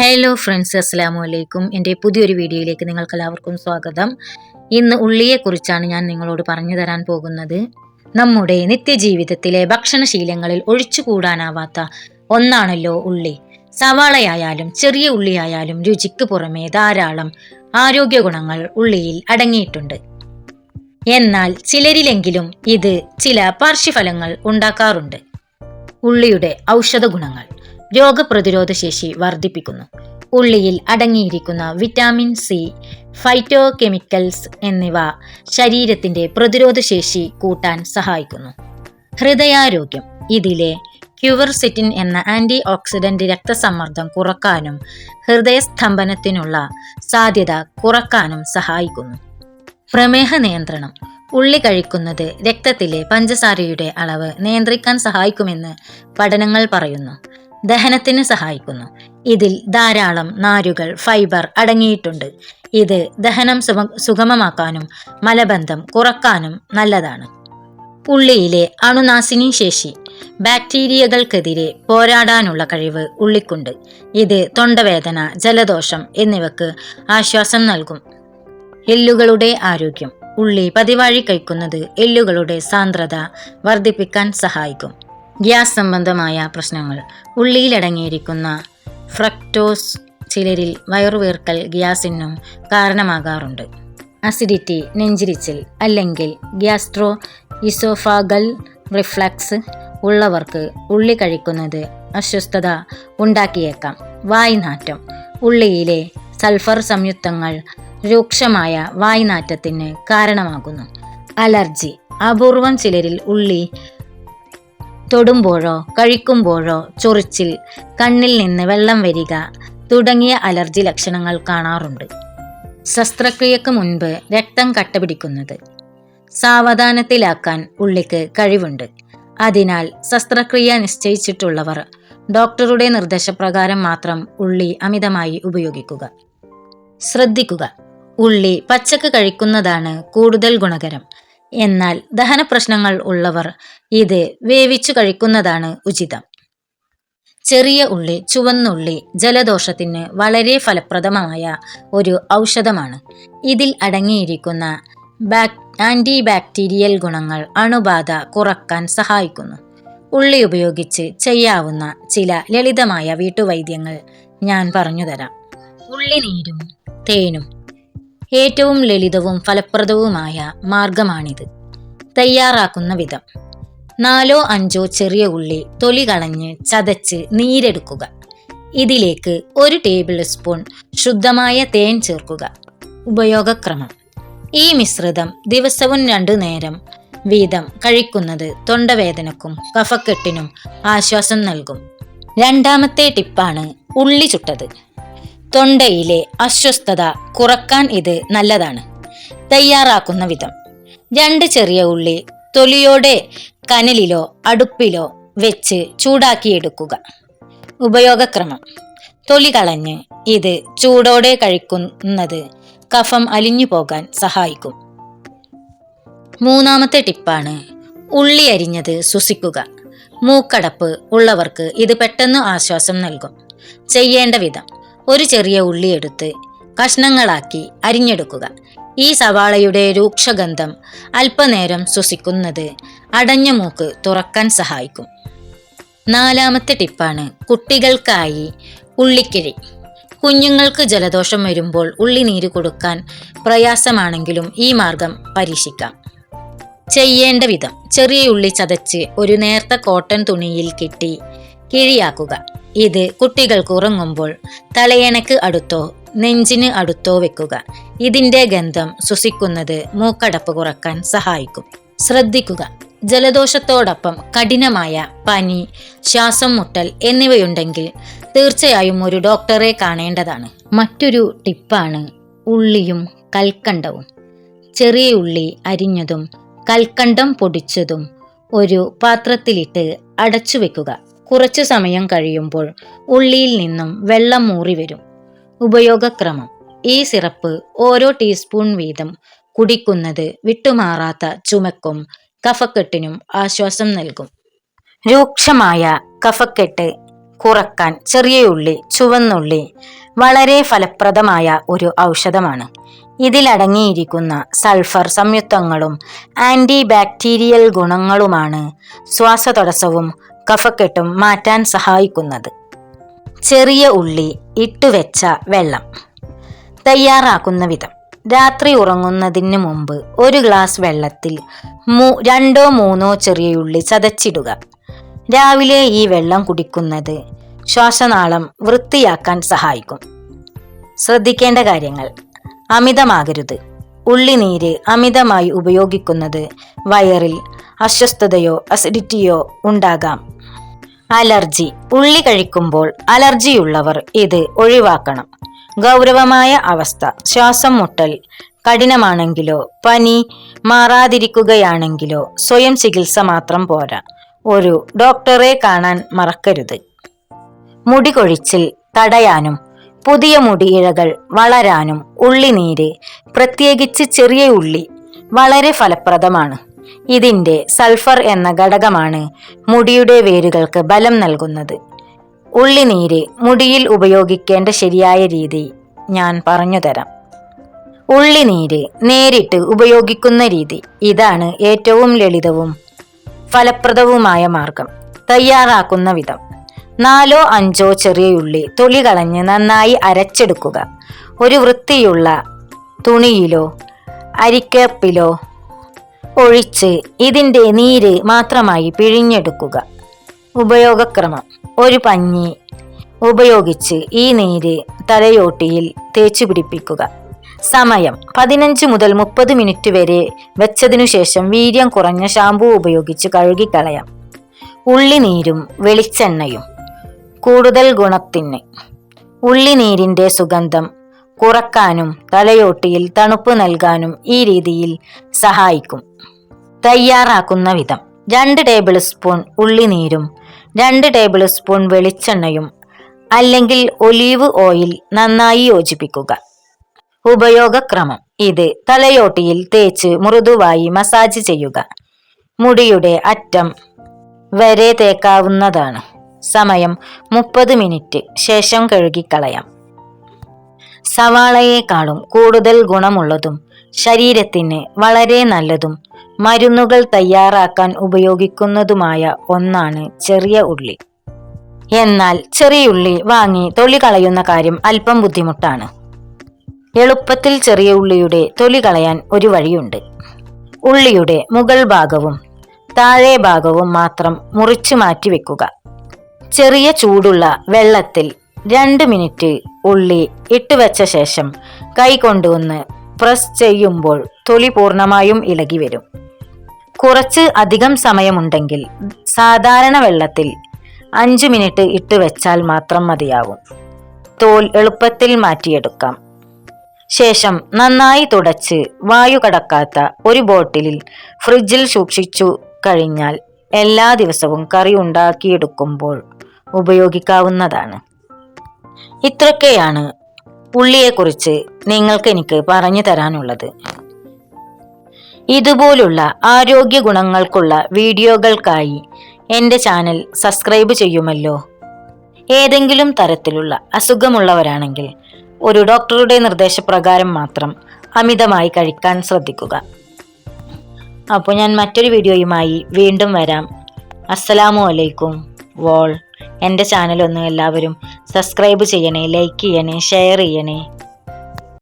Hello friends അസ്സാമു അലൈക്കും എന്റെ പുതിയൊരു വീഡിയോയിലേക്ക് നിങ്ങൾക്ക് എല്ലാവർക്കും സ്വാഗതം. ഇന്ന് ഉള്ളിയെക്കുറിച്ചാണ് ഞാൻ നിങ്ങളോട് പറഞ്ഞു തരാൻ പോകുന്നത്. നമ്മുടെ നിത്യജീവിതത്തിലെ ഭക്ഷണശീലങ്ങളിൽ ഒഴിച്ചുകൂടാനാവാത്ത ഒന്നാണല്ലോ ഉള്ളി. സവാളയായാലും ചെറിയ ഉള്ളിയായാലും രുചിക്ക് പുറമെ ധാരാളം ആരോഗ്യ ഗുണങ്ങൾ ഉള്ളിയിൽ അടങ്ങിയിട്ടുണ്ട്. എന്നാൽ ചിലരിലെങ്കിലും ഇത് ചില പാർശ്വഫലങ്ങൾ ഉണ്ടാക്കാറുണ്ട്. ഉള്ളിയുടെ ഔഷധ ഗുണങ്ങൾ രോഗപ്രതിരോധ ശേഷി വർദ്ധിപ്പിക്കുന്നു. ഉള്ളിയിൽ അടങ്ങിയിരിക്കുന്ന വിറ്റാമിൻ സി ഫൈറ്റോ കെമിക്കൽസ് എന്നിവ ശരീരത്തിന്റെ പ്രതിരോധ ശേഷി കൂട്ടാൻ സഹായിക്കുന്നു. ഹൃദയാരോഗ്യം. ഇതിലെ ക്യുവർസിറ്റിൻ എന്ന ആന്റി ഓക്സിഡന്റ് രക്തസമ്മർദ്ദം കുറക്കാനും ഹൃദയസ്തംഭനത്തിനുള്ള സാധ്യത കുറക്കാനും സഹായിക്കുന്നു. പ്രമേഹ നിയന്ത്രണം. ഉള്ളി കഴിക്കുന്നത് രക്തത്തിലെ പഞ്ചസാരയുടെ അളവ് നിയന്ത്രിക്കാൻ സഹായിക്കുമെന്ന് പഠനങ്ങൾ പറയുന്നു. ദഹനത്തിന് സഹായിക്കുന്നു. ഇതിൽ ധാരാളം നാരുകൾ ഫൈബർ അടങ്ങിയിട്ടുണ്ട്. ഇത് ദഹനം സുഗ സുഗമമാക്കാനും മലബന്ധം കുറക്കാനും നല്ലതാണ്. ഉള്ളിയിലെ അണുനാശിനി ശേഷി ബാക്ടീരിയകൾക്കെതിരെ പോരാടാനുള്ള കഴിവ് ഉള്ളിക്കുണ്ട്. ഇത് തൊണ്ടവേദന ജലദോഷം എന്നിവക്ക് ആശ്വാസം നൽകും. എല്ലുകളുടെ ആരോഗ്യം. ഉള്ളി പതിവാഴി കഴിക്കുന്നത് എല്ലുകളുടെ സാന്ദ്രത വർദ്ധിപ്പിക്കാൻ സഹായിക്കും. ഗ്യാസ് സംബന്ധമായ പ്രശ്നങ്ങൾ. ഉള്ളിയിലടങ്ങിയിരിക്കുന്ന ഫ്രക്ടോസ് ചിലരിൽ വയറുവീർക്കൽ ഗ്യാസിനും കാരണമാകാറുണ്ട്. അസിഡിറ്റി നെഞ്ചിരിച്ചിൽ അല്ലെങ്കിൽ ഗ്യാസ്ട്രോ ഇസോഫാഗൽ റിഫ്ലക്സ് ഉള്ളവർക്ക് ഉള്ളി കഴിക്കുന്നത് അസ്വസ്ഥത ഉണ്ടാക്കിയേക്കാം. വായ്നാറ്റം. ഉള്ളിയിലെ സൾഫർ സംയുക്തങ്ങൾ രൂക്ഷമായ വായ്നാറ്റത്തിന് കാരണമാകുന്നു. അലർജി. അപൂർവം ചിലരിൽ ഉള്ളി തൊടുമ്പോഴോ കഴിക്കുമ്പോഴോ ചൊറിച്ചിൽ കണ്ണിൽ നിന്ന് വെള്ളം വരിക തുടങ്ങിയ അലർജി ലക്ഷണങ്ങൾ കാണാറുണ്ട്. ശസ്ത്രക്രിയക്ക് മുൻപ് രക്തം കട്ടപിടിക്കുന്നത് സാവധാനത്തിലാക്കാൻ ഉള്ളിക്ക് കഴിവുണ്ട്. അതിനാൽ ശസ്ത്രക്രിയ നിശ്ചയിച്ചിട്ടുള്ളവർ ഡോക്ടറുടെ നിർദ്ദേശപ്രകാരം മാത്രം ഉള്ളി അമിതമായി ഉപയോഗിക്കുക. ശ്രദ്ധിക്കുക. ഉള്ളി പച്ചക്ക് കഴിക്കുന്നതാണ് കൂടുതൽ ഗുണകരം. എന്നാൽ ദഹന പ്രശ്നങ്ങൾ ഉള്ളവർ ഇത് വേവിച്ചു കഴിക്കുന്നതാണ് ഉചിതം. ചെറിയ ഉള്ളി ചുവന്നുള്ളി ജലദോഷത്തിന് വളരെ ഫലപ്രദമായ ഒരു ഔഷധമാണ്. ഇതിൽ അടങ്ങിയിരിക്കുന്ന ബാക് ആന്റി ബാക്ടീരിയൽ ഗുണങ്ങൾ അണുബാധ കുറയ്ക്കാൻ സഹായിക്കുന്നു. ഉള്ളി ഉപയോഗിച്ച് ചെയ്യാവുന്ന ചില ലളിതമായ വീട്ടുവൈദ്യങ്ങൾ ഞാൻ പറഞ്ഞുതരാം ഉള്ളിനീരും തേനും ഏറ്റവും ലളിതവും ഫലപ്രദവുമായ മാർഗമാണിത്. തയ്യാറാക്കുന്ന വിധം. നാലോ അഞ്ചോ ചെറിയ ഉള്ളി തൊലി കളഞ്ഞ് ചതച്ച് നീരെടുക്കുക. ഇതിലേക്ക് ഒരു ടേബിൾ സ്പൂൺ ശുദ്ധമായ തേൻ ചേർക്കുക. ഉപയോഗക്രമം. ഈ മിശ്രിതം ദിവസവും രണ്ടു നേരം വീതം കഴിക്കുന്നത് തൊണ്ടവേദനക്കും കഫക്കെട്ടിനും ആശ്വാസം നൽകും. രണ്ടാമത്തെ ടിപ്പാണ് ഉള്ളി ചുട്ടത്. തൊണ്ടയിലെ അസ്വസ്ഥത കുറയ്ക്കാൻ ഇത് നല്ലതാണ്. തയ്യാറാക്കുന്ന വിധം. രണ്ട് ചെറിയ ഉള്ളി തൊലിയോടെ കനലിലോ അടുപ്പിലോ വെച്ച് ചൂടാക്കിയെടുക്കുക. ഉപയോഗക്രമം. തൊലി കളഞ്ഞ് ഇത് ചൂടോടെ കഴിക്കുന്നത് കഫം അലിഞ്ഞു പോകാൻ സഹായിക്കും. മൂന്നാമത്തെ ടിപ്പാണ് ഉള്ളി അരിഞ്ഞത് ശ്വസിക്കുക. മൂക്കടപ്പ് ഉള്ളവർക്ക് ഇത് പെട്ടെന്ന് ആശ്വാസം നൽകും. ചെയ്യേണ്ട വിധം. ഒരു ചെറിയ ഉള്ളി എടുത്ത് കഷ്ണങ്ങളാക്കി അരിഞ്ഞെടുക്കുക. ഈ സവാളയുടെ രൂക്ഷഗന്ധം അല്പനേരം ശ്വസിക്കുന്നത് അടഞ്ഞ മൂക്ക് തുറക്കാൻ സഹായിക്കും. നാലാമത്തെ ടിപ്പാണ് കുട്ടികൾക്കായി ഉള്ളിക്കിഴി. കുഞ്ഞുങ്ങൾക്ക് ജലദോഷം വരുമ്പോൾ ഉള്ളി നീര് കൊടുക്കാൻ പ്രയാസമാണെങ്കിലും ഈ മാർഗം പരീക്ഷിക്കാം. ചെയ്യേണ്ട വിധം ചെറിയ ഉള്ളി ചതച്ച് ഒരു നേർത്ത കോട്ടൺ തുണിയിൽ കെട്ടി കിഴിയാക്കുക. ഇത് കുട്ടികൾക്ക് ഉറങ്ങുമ്പോൾ തലയണക്ക് അടുത്തോ നെഞ്ചിന് അടുത്തോ വെക്കുക. ഇതിന്റെ ഗന്ധം ശ്വസിക്കുന്നത് മൂക്കടപ്പ് കുറയ്ക്കാൻ സഹായിക്കും. ശ്രദ്ധിക്കുക. ജലദോഷത്തോടൊപ്പം കഠിനമായ പനി ശ്വാസം മുട്ടൽ എന്നിവയുണ്ടെങ്കിൽ തീർച്ചയായും ഒരു ഡോക്ടറെ കാണേണ്ടതാണ്. മറ്റൊരു ടിപ്പാണ് ഉള്ളിയും കൽക്കണ്ടവും. ചെറിയ ഉള്ളി അരിഞ്ഞതും കൽക്കണ്ടം പൊടിച്ചതും ഒരു പാത്രത്തിലിട്ട് അടച്ചു വെക്കുക കുറച്ചു സമയം കഴിയുമ്പോൾ ഉള്ളിയിൽ നിന്നും വെള്ളം മൂറി വരും. ഉപയോഗക്രമം. ഈ സിറപ്പ് ഓരോ ടീസ്പൂൺ വീതം കുടിക്കുന്നത് വിട്ടുമാറാത്ത ചുമക്കും കഫക്കെട്ടിനും ആശ്വാസം നൽകും. രൂക്ഷമായ കഫക്കെട്ട് കുറയ്ക്കാൻ ചെറിയ ഉള്ളി ചുവന്നുള്ളി വളരെ ഫലപ്രദമായ ഒരു ഔഷധമാണ്. ഇതിലടങ്ങിയിരിക്കുന്ന സൾഫർ സംയുക്തങ്ങളും ആന്റി ബാക്ടീരിയൽ ഗുണങ്ങളുമാണ് ശ്വാസതടസ്സവും കഫക്കെട്ടും മാറ്റാൻ സഹായിക്കുന്നത്. ചെറിയ ഉള്ളി ഇട്ടുവെച്ച വെള്ളം. തയ്യാറാക്കുന്ന വിധം. രാത്രി ഉറങ്ങുന്നതിന് മുമ്പ് ഒരു ഗ്ലാസ് വെള്ളത്തിൽ മൂ രണ്ടോ മൂന്നോ ചെറിയ ഉള്ളി ചതച്ചിടുക. രാവിലെ ഈ വെള്ളം കുടിക്കുന്നത് ശ്വാസനാളം വൃത്തിയാക്കാൻ സഹായിക്കും. ശ്രദ്ധിക്കേണ്ട കാര്യങ്ങൾ. അമിതമാകരുത്. ഉള്ളിനീര് അമിതമായി ഉപയോഗിക്കുന്നത് വയറിൽ അസ്വസ്ഥതയോ അസിഡിറ്റിയോ ഉണ്ടാകാം. അലർജി. ഉള്ളി കഴിക്കുമ്പോൾ അലർജിയുള്ളവർ ഇത് ഒഴിവാക്കണം. ഗൗരവമായ അവസ്ഥ. ശ്വാസം മുട്ടൽ കഠിനമാണെങ്കിലോ പനി മാറാതിരിക്കുകയാണെങ്കിലോ സ്വയം ചികിത്സ മാത്രം പോരാ. ഒരു ഡോക്ടറെ കാണാൻ മറക്കരുത്. മുടി കൊഴിച്ചിൽ തടയാനും പുതിയ മുടി ഇഴകൾ വളരാനും ഉള്ളിനീര് പ്രത്യേകിച്ച് ചെറിയ ഉള്ളി വളരെ ഫലപ്രദമാണ്. ഇതിന്റെ സൾഫർ എന്ന ഘടകമാണ് മുടിയുടെ വേരുകൾക്ക് ബലം നൽകുന്നത്. ഉള്ളിനീര് മുടിയിൽ ഉപയോഗിക്കേണ്ട ശരിയായ രീതി ഞാൻ പറഞ്ഞുതരാം ഉള്ളിനീര് നേരിട്ട് ഉപയോഗിക്കുന്ന രീതി. ഇതാണ് ഏറ്റവും ലളിതവും ഫലപ്രദവുമായ മാർഗം. തയ്യാറാക്കുന്ന വിധം. നാലോ അഞ്ചോ ചെറിയ ഉള്ളി തൊലി കളഞ്ഞ് നന്നായി അരച്ചെടുക്കുക. ഒരു വൃത്തിയുള്ള തുണിയിലോ അരിക്കപ്പിലോ ഒഴിച്ച് ഇതിന്റെ നീര് മാത്രമായി പിഴിഞ്ഞെടുക്കുക. ഉപയോഗക്രമം. ഒരു പഞ്ഞി ഉപയോഗിച്ച് ഈ നീര് തലയോട്ടിയിൽ തേച്ചു പിടിപ്പിക്കുക. സമയം. പതിനഞ്ച് മുതൽ മുപ്പത് മിനിറ്റ് വരെ വെച്ചതിനു ശേഷം വീര്യം കുറഞ്ഞ ഷാമ്പൂ ഉപയോഗിച്ച് കഴുകിക്കളയാം. ഉള്ളിനീരും വെളിച്ചെണ്ണയും. കൂടുതൽ ഗുണത്തിന്. ഉള്ളിനീരിന്റെ സുഗന്ധം കുറക്കാനും തലയോട്ടിയിൽ തണുപ്പ് നൽകാനും ഈ രീതിയിൽ സഹായിക്കും. തയ്യാറാക്കുന്ന വിധം. രണ്ട് ടേബിൾ സ്പൂൺ ഉള്ളിനീരും രണ്ട് ടേബിൾ സ്പൂൺ വെളിച്ചെണ്ണയും അല്ലെങ്കിൽ ഒലീവ് ഓയിൽ നന്നായി യോജിപ്പിക്കുക. ഉപയോഗക്രമം. ഇത് തലയോട്ടിയിൽ തേച്ച് മൃദുവായി മസാജ് ചെയ്യുക. മുടിയുടെ അറ്റം വരെ തേക്കാവുന്നതാണ്. സമയം മുപ്പത് മിനിറ്റ്. ശേഷം കഴുകിക്കളയാം. സവാളയേക്കാളും കൂടുതൽ ഗുണമുള്ളതും ശരീരത്തിന് വളരെ നല്ലതും മരുന്നുകൾ തയ്യാറാക്കാൻ ഉപയോഗിക്കുന്നതുമായ ഒന്നാണ് ചെറിയ ഉള്ളി. എന്നാൽ ചെറിയ ഉള്ളി വാങ്ങി തൊലി കളയുന്ന കാര്യം അല്പം ബുദ്ധിമുട്ടാണ്. എളുപ്പത്തിൽ ചെറിയ ഉള്ളിയുടെ തൊലി കളയാൻ ഒരു വഴിയുണ്ട്. ഉള്ളിയുടെ മുകൾ ഭാഗവും താഴെ ഭാഗവും മാത്രം മുറിച്ചു മാറ്റി വെക്കുക. ചെറിയ ചൂടുള്ള വെള്ളത്തിൽ രണ്ട് മിനിറ്റ് ഉള്ളി ഇട്ടുവെച്ച ശേഷം കൈ കൊണ്ടുവന്ന് പ്രസ് ചെയ്യുമ്പോൾ തൊലി പൂർണമായും ഇളകി വരും. കുറച്ച് അധികം സമയമുണ്ടെങ്കിൽ സാധാരണ വെള്ളത്തിൽ അഞ്ച് മിനിറ്റ് ഇട്ട് വെച്ചാൽ മാത്രം മതിയാവും. തോൽ എളുപ്പത്തിൽ മാറ്റിയെടുക്കാം. ശേഷം നന്നായി തുടച്ച് വായു കടക്കാത്ത ഒരു ബോട്ടിലിൽ ഫ്രിഡ്ജിൽ സൂക്ഷിച്ചു കഴിഞ്ഞാൽ എല്ലാ ദിവസവും കറി ഉണ്ടാക്കിയെടുക്കുമ്പോൾ ഉപയോഗിക്കാവുന്നതാണ്. ഇത്രയൊക്കെയാണ് പുള്ളിയെക്കുറിച്ച് നിങ്ങൾക്ക് എനിക്ക് പറഞ്ഞു തരാനുള്ളത്. ഇതുപോലുള്ള ആരോഗ്യ ഗുണങ്ങൾക്കുള്ള വീഡിയോകൾക്കായി എന്റെ ചാനൽ സബ്സ്ക്രൈബ് ചെയ്യുമല്ലോ. ഏതെങ്കിലും തരത്തിലുള്ള അസുഖമുള്ളവരാണെങ്കിൽ ഒരു ഡോക്ടറുടെ നിർദ്ദേശപ്രകാരം മാത്രം അമിതമായി കഴിക്കാൻ ശ്രദ്ധിക്കുക. അപ്പോൾ ഞാൻ മറ്റൊരു വീഡിയോയുമായി വീണ്ടും വരാം. അസ്സലാമു അലൈക്കും. വോൾ എന്റെ ചാനൽ ഒന്ന് എല്ലാവരും സബ്സ്ക്രൈബ് ചെയ്യണേ ലൈക്ക് ചെയ്യണേ ഷെയർ ചെയ്യണേ.